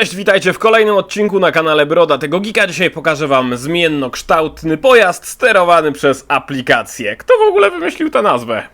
Cześć, witajcie w kolejnym odcinku na kanale Broda tego Gika. Dzisiaj pokażę wam zmiennokształtny pojazd sterowany przez aplikację. Kto w ogóle wymyślił tę nazwę?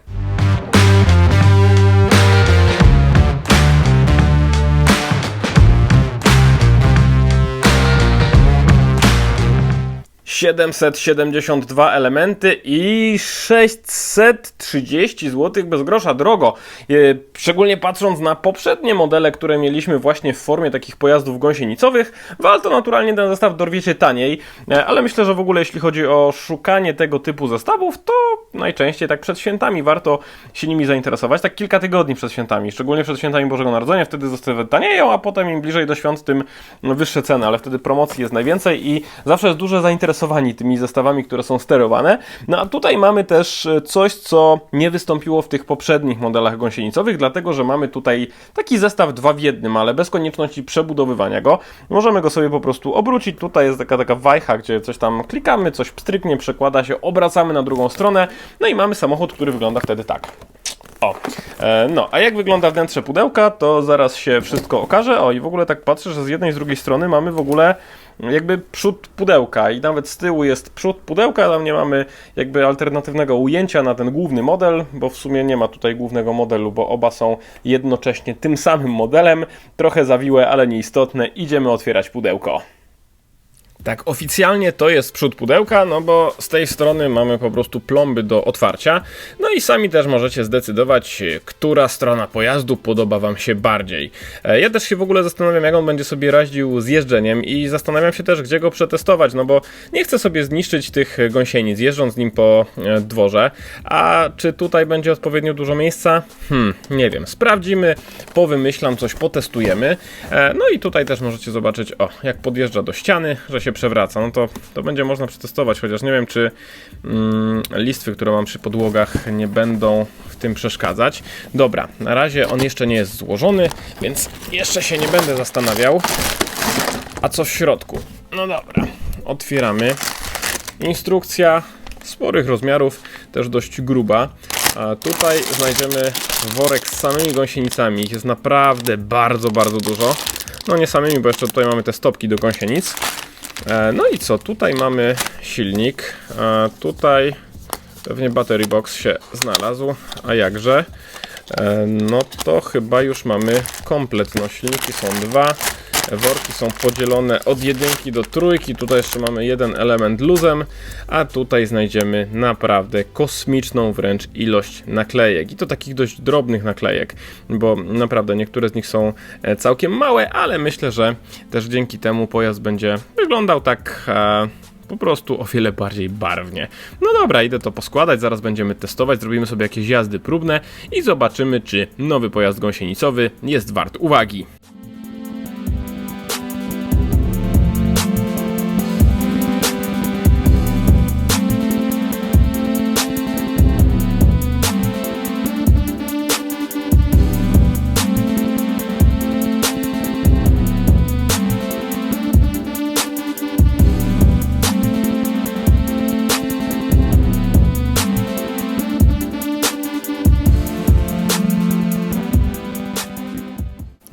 ...772 elementy i 630 zł bez grosza drogo. E, Szczególnie patrząc na poprzednie modele, które mieliśmy właśnie w formie takich pojazdów gąsienicowych, warto naturalnie ten zestaw dorwiecie taniej, e, ale myślę, że w ogóle jeśli chodzi o szukanie tego typu zestawów, to najczęściej tak przed świętami warto się nimi zainteresować, tak kilka tygodni przed świętami, szczególnie przed świętami Bożego Narodzenia, wtedy zestawy tanieją, a potem im bliżej do świąt, tym wyższe ceny, ale wtedy promocji jest najwięcej i zawsze jest duże zainteresowanie tymi zestawami, które są sterowane. No a tutaj mamy też e, coś, co nie wystąpiło w tych poprzednich modelach gąsienicowych, dlatego że mamy tutaj taki zestaw dwa w jednym, ale bez konieczności przebudowywania go. Możemy go sobie po prostu obrócić. Tutaj jest taka taka wajcha, gdzie coś tam klikamy, coś pstryknie, przekłada się, obracamy na drugą stronę, no i mamy samochód, który wygląda wtedy tak. O, e, no, a jak wygląda wnętrze pudełka, to zaraz się wszystko okaże. O, i w ogóle tak patrzę, że z jednej i z drugiej strony mamy w ogóle jakby przód pudełka i nawet z tyłu jest przód pudełka, tam nie mamy jakby alternatywnego ujęcia na ten główny model, bo w sumie nie ma tutaj głównego modelu, bo oba są jednocześnie tym samym modelem. Trochę zawiłe, ale nieistotne. Idziemy otwierać pudełko. Tak, oficjalnie to jest przód pudełka, no bo z tej strony mamy po prostu plomby do otwarcia. No i sami też możecie zdecydować, która strona pojazdu podoba Wam się bardziej. E, Ja też się w ogóle zastanawiam, jak on będzie sobie radził z jeżdżeniem i zastanawiam się też, gdzie go przetestować, no bo nie chcę sobie zniszczyć tych gąsienic, jeżdżąc nim po e, dworze. A czy tutaj będzie odpowiednio dużo miejsca? Hmm, nie wiem. Sprawdzimy, powymyślam coś, potestujemy. E, No i tutaj też możecie zobaczyć, o, jak podjeżdża do ściany, że się przewraca. No to, to będzie można przetestować, chociaż nie wiem, czy mm, listwy, które mam przy podłogach, nie będą w tym przeszkadzać. Dobra, na razie on jeszcze nie jest złożony, więc jeszcze się nie będę zastanawiał. A co w środku? No dobra, otwieramy. Instrukcja sporych rozmiarów, też dość gruba. A tutaj znajdziemy worek z samymi gąsienicami. Ich jest naprawdę bardzo, bardzo dużo. No nie samymi, bo jeszcze tutaj mamy te stopki do gąsienic. E, No i co? Tutaj mamy silnik. E, Tutaj pewnie battery box się znalazł. A jakże? E, No to chyba już mamy komplet. No silniki są dwa. Worki są podzielone od jedynki do trójki. Tutaj jeszcze mamy jeden element luzem, a tutaj znajdziemy naprawdę kosmiczną wręcz ilość naklejek. I to takich dość drobnych naklejek, bo naprawdę niektóre z nich są e, całkiem małe, ale myślę, że też dzięki temu pojazd będzie wyglądał tak. E, po prostu o wiele bardziej barwnie. No dobra, idę to poskładać, zaraz będziemy testować, zrobimy sobie jakieś jazdy próbne i zobaczymy, czy nowy pojazd gąsienicowy jest wart uwagi.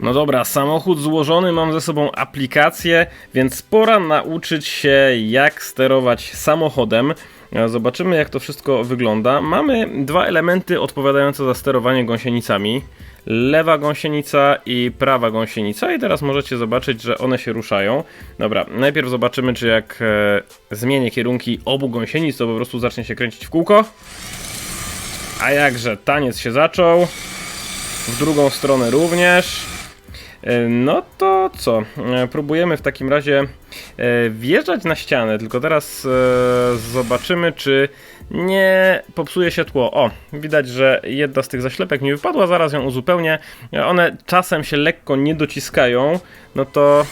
No dobra, samochód złożony, mam ze sobą aplikację, więc pora nauczyć się jak sterować samochodem. E, Zobaczymy jak to wszystko wygląda. Mamy dwa elementy odpowiadające za sterowanie gąsienicami. Lewa gąsienica i prawa gąsienica i teraz możecie zobaczyć, że one się ruszają. Dobra, najpierw zobaczymy czy jak e, zmienię kierunki obu gąsienic, to po prostu zacznie się kręcić w kółko. A jakże, taniec się zaczął. W drugą stronę również. E, No to co? E, Próbujemy w takim razie e, wjeżdżać na ścianę, tylko teraz zobaczymy, czy nie popsuje się tło. O, widać, że jedna z tych zaślepek mi wypadła, zaraz ją uzupełnię. One czasem się lekko nie dociskają, no to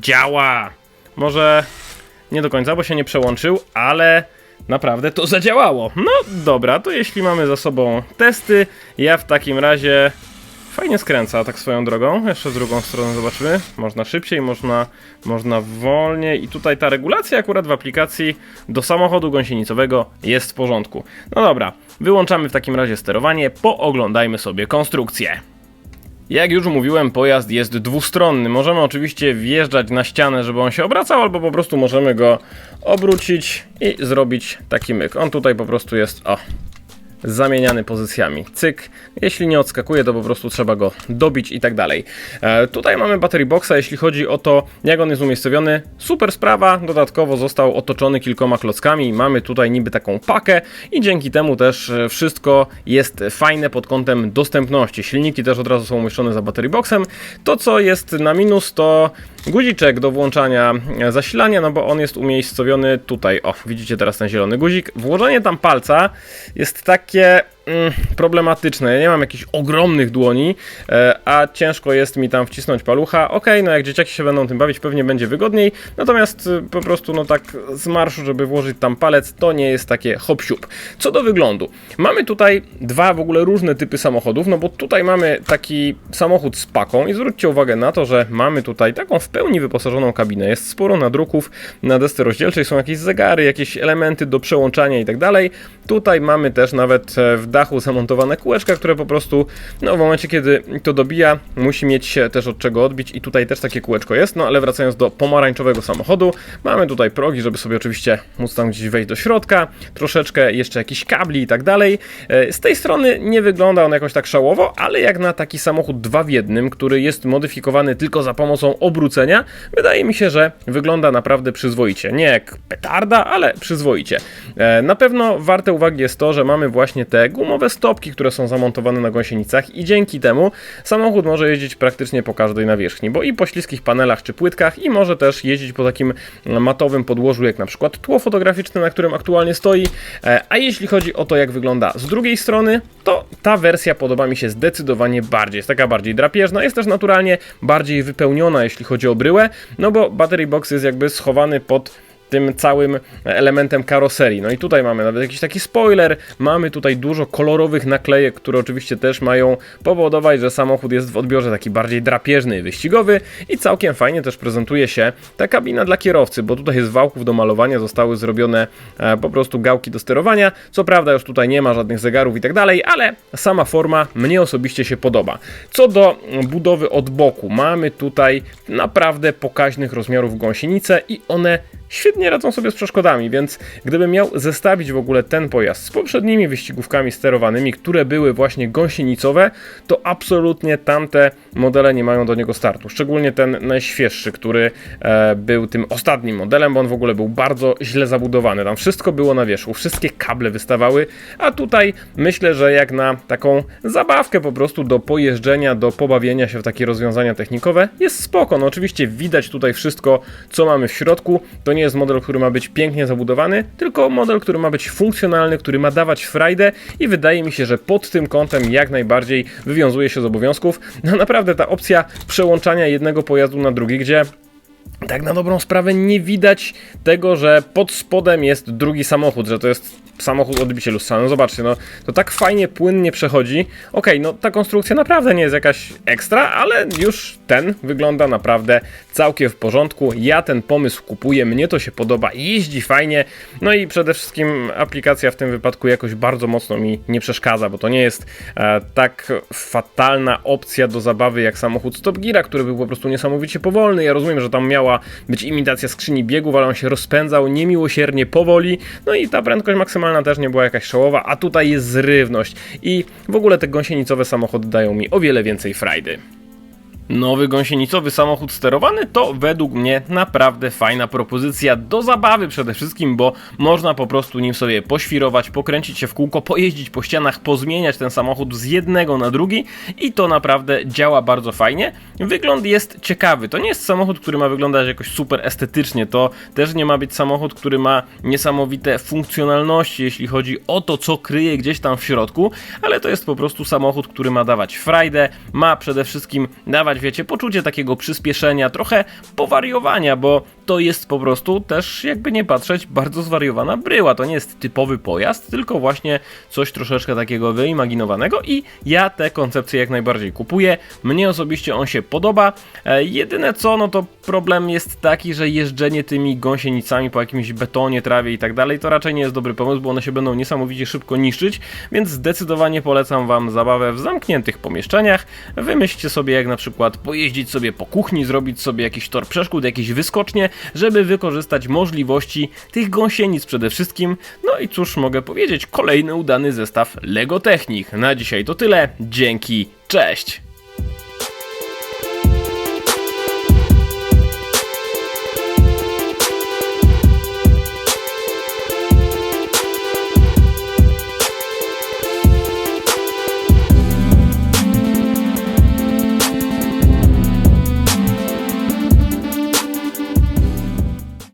działa. Może nie do końca, bo się nie przełączył, ale naprawdę to zadziałało. No dobra, to jeśli mamy za sobą testy, ja w takim razie fajnie skręca tak swoją drogą. Jeszcze z drugą stroną zobaczymy. Można szybciej, można, można wolniej i tutaj ta regulacja akurat w aplikacji do samochodu gąsienicowego jest w porządku. No dobra, wyłączamy w takim razie sterowanie, pooglądajmy sobie konstrukcję. Jak już mówiłem, pojazd jest dwustronny. Możemy oczywiście wjeżdżać na ścianę, żeby on się obracał, albo po prostu możemy go obrócić i zrobić taki myk. On tutaj po prostu jest, o, zamieniany pozycjami. Cyk. Jeśli nie odskakuje, to po prostu trzeba go dobić i tak dalej. E, tutaj mamy battery boxa, jeśli chodzi o to, jak on jest umiejscowiony. Super sprawa. Dodatkowo został otoczony kilkoma klockami. Mamy tutaj niby taką pakę i dzięki temu też e, wszystko jest fajne pod kątem dostępności. Silniki też od razu są umieszczone za battery boxem. To, co jest na minus, to guziczek do włączania e, zasilania, no bo on jest umiejscowiony tutaj. O, widzicie teraz ten zielony guzik. Włożenie tam palca jest takie mm, problematyczne. Ja nie mam jakichś ogromnych dłoni, e, a ciężko jest mi tam wcisnąć palucha. Ok, no jak dzieciaki się będą tym bawić, pewnie będzie wygodniej. Natomiast y, po prostu, no tak z marszu, żeby włożyć tam palec, to nie jest takie hop -siup. Co do wyglądu. Mamy tutaj dwa w ogóle różne typy samochodów, no bo tutaj mamy taki samochód z paką i zwróćcie uwagę na to, że mamy tutaj taką w pełni wyposażoną kabinę. Jest sporo nadruków na desce rozdzielczej, są jakieś zegary, jakieś elementy do przełączania i tak dalej. Tutaj mamy też nawet e, w dachu zamontowane kółeczka, które po prostu, no w momencie kiedy to dobija, musi mieć się też od czego odbić i tutaj też takie kółeczko jest, no ale wracając do pomarańczowego samochodu, mamy tutaj progi, żeby sobie oczywiście móc tam gdzieś wejść do środka, troszeczkę jeszcze jakiś kabli i tak dalej. E, Z tej strony nie wygląda on jakoś tak szałowo, ale jak na taki samochód dwa w jednym, który jest modyfikowany tylko za pomocą obrócenia, wydaje mi się, że wygląda naprawdę przyzwoicie. Nie jak petarda, ale przyzwoicie. E, Na pewno warte uwagi jest to, że mamy właśnie te gumowe stopki, które są zamontowane na gąsienicach i dzięki temu samochód może jeździć praktycznie po każdej nawierzchni, bo i po śliskich panelach czy płytkach i może też jeździć po takim matowym podłożu, jak na przykład tło fotograficzne, na którym aktualnie stoi. E, A jeśli chodzi o to, jak wygląda z drugiej strony, to ta wersja podoba mi się zdecydowanie bardziej. Jest taka bardziej drapieżna, jest też naturalnie bardziej wypełniona, jeśli chodzi o bryłę, no bo battery box jest jakby schowany pod tym całym elementem karoserii. No i tutaj mamy nawet jakiś taki spoiler, mamy tutaj dużo kolorowych naklejek, które oczywiście też mają powodować, że samochód jest w odbiorze taki bardziej drapieżny i wyścigowy i całkiem fajnie też prezentuje się ta kabina dla kierowcy, bo tutaj z wałków do malowania zostały zrobione e, po prostu gałki do sterowania. Co prawda już tutaj nie ma żadnych zegarów i tak dalej, ale sama forma mnie osobiście się podoba. Co do budowy od boku, mamy tutaj naprawdę pokaźnych rozmiarów gąsienice i one świetnie radzą sobie z przeszkodami, więc gdybym miał zestawić w ogóle ten pojazd z poprzednimi wyścigówkami sterowanymi, które były właśnie gąsienicowe, to absolutnie tamte modele nie mają do niego startu. Szczególnie ten najświeższy, który e, był tym ostatnim modelem, bo on w ogóle był bardzo źle zabudowany. Tam wszystko było na wierzchu, wszystkie kable wystawały, a tutaj myślę, że jak na taką zabawkę po prostu do pojeżdżenia, do pobawienia się w takie rozwiązania technikowe, jest spoko. No oczywiście widać tutaj wszystko, co mamy w środku. To nie jest model, który ma być pięknie zabudowany, tylko model, który ma być funkcjonalny, który ma dawać frajdę i wydaje mi się, że pod tym kątem jak najbardziej wywiązuje się z obowiązków. No naprawdę ta opcja przełączania jednego pojazdu na drugi, gdzie tak na dobrą sprawę nie widać tego, że pod spodem jest drugi samochód, że to jest samochód odbicie lustra. No zobaczcie, no to tak fajnie, płynnie przechodzi. Okej, no ta konstrukcja naprawdę nie jest jakaś ekstra, ale już ten wygląda naprawdę całkiem w porządku. Ja ten pomysł kupuję, mnie to się podoba, jeździ fajnie. No i przede wszystkim aplikacja w tym wypadku jakoś bardzo mocno mi nie przeszkadza, bo to nie jest e, tak fatalna opcja do zabawy jak samochód Stop Geara, który był po prostu niesamowicie powolny. Ja rozumiem, że tam miała być imitacja skrzyni biegów, ale on się rozpędzał niemiłosiernie powoli. No i ta prędkość maksymalna też nie była jakaś szołowa, a tutaj jest zrywność. I w ogóle te gąsienicowe samochody dają mi o wiele więcej frajdy. Nowy gąsienicowy samochód sterowany to według mnie naprawdę fajna propozycja do zabawy przede wszystkim, bo można po prostu nim sobie poświrować, pokręcić się w kółko, pojeździć po ścianach, pozmieniać ten samochód z jednego na drugi i to naprawdę działa bardzo fajnie. Wygląd jest ciekawy. To nie jest samochód, który ma wyglądać jakoś super estetycznie. To też nie ma być samochód, który ma niesamowite funkcjonalności, jeśli chodzi o to, co kryje gdzieś tam w środku, ale to jest po prostu samochód, który ma dawać frajdę, ma przede wszystkim dawać wiecie, poczucie takiego przyspieszenia, trochę powariowania, bo to jest po prostu też, jakby nie patrzeć, bardzo zwariowana bryła. To nie jest typowy pojazd, tylko właśnie coś troszeczkę takiego wyimaginowanego i ja tę koncepcję jak najbardziej kupuję. Mnie osobiście on się podoba. E, jedyne co, no to problem jest taki, że jeżdżenie tymi gąsienicami po jakimś betonie, trawie i tak dalej, to raczej nie jest dobry pomysł, bo one się będą niesamowicie szybko niszczyć, więc zdecydowanie polecam Wam zabawę w zamkniętych pomieszczeniach. Wymyślcie sobie jak na przykład pojeździć sobie po kuchni, zrobić sobie jakiś tor przeszkód, jakieś wyskocznie, żeby wykorzystać możliwości tych gąsienic przede wszystkim. No i cóż mogę powiedzieć, kolejny udany zestaw Lego Technik. Na dzisiaj to tyle, dzięki, cześć!